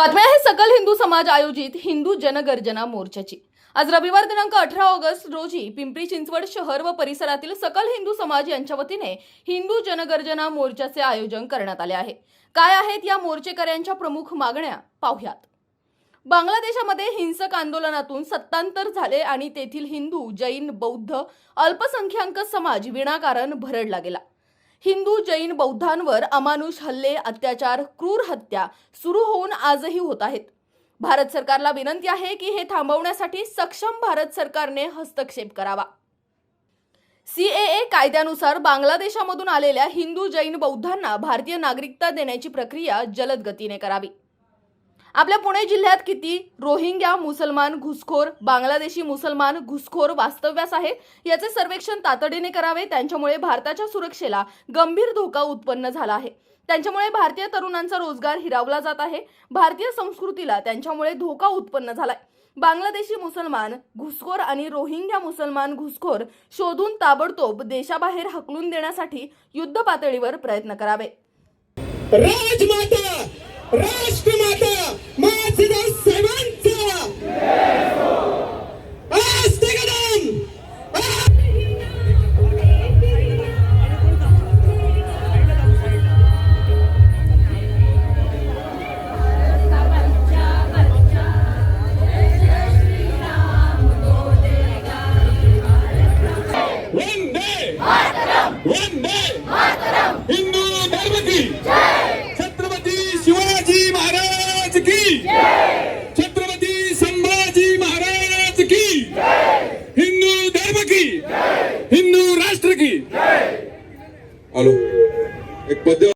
बातम्या आहे सकल हिंदू समाज आयोजित हिंदू जनगर्जना मोर्चाची. आज रविवार दिनांक अठरा ऑगस्ट रोजी पिंपरी चिंचवड शहर व परिसरातील सकल हिंदू समाज यांच्या वतीने हिंदू जनगर्जना मोर्चाचे आयोजन करण्यात आले आहे. काय आहेत या मोर्चेकऱ्यांच्या प्रमुख मागण्या? पाहुयात. बांगलादेशामध्ये हिंसक आंदोलनातून सत्तांतर झाले आणि तेथील हिंदू जैन बौद्ध अल्पसंख्याक समाज विनाकारण भरडला गेला. हिंदू जैन बौद्धांवर अमानुष हल्ले अत्याचार क्रूर हत्या सुरू होऊन आजही होत आहेत. भारत सरकारला विनंती आहे की हे थांबवण्यासाठी सक्षम भारत सरकारने हस्तक्षेप करावा. सीएए कायद्यानुसार बांगलादेशामधून आलेल्या हिंदू जैन बौद्धांना भारतीय नागरिकता देण्याची प्रक्रिया जलद गतीने करावी. आपल्या पुणे जिल्ह्यात किती रोहिंग्या मुसलमान घुसखोर बांगलादेशी मुसलमान घुसखोर वास्तव्यास आहेत याचे सर्वेक्षण तातडीने करावे त्यांच्यामुळे भारताच्या सुरक्षेला गंभीर धोका उत्पन्न झाला आहे. त्यांच्यामुळे भारतीय तरुणांचा रोजगार हिरावला जात आहे भारतीय संस्कृतीला त्यांच्यामुळे धोका उत्पन्न झालाय. बांगलादेशी मुसलमान घुसखोर आणि रोहिंग्या मुसलमान घुसखोर शोधून ताबडतोब देशाबाहेर हकलून देण्यासाठी युद्ध पातळीवर प्रयत्न करावे. राजमाता राष्ट्रमाता वंदे हिंदू धर्म की छत्रपती शिवाजी महाराज की. छत्रपती संभाजी महाराज की. हिंदू धर्म की हिंदू राष्ट्र की. हॅलो एक पद्य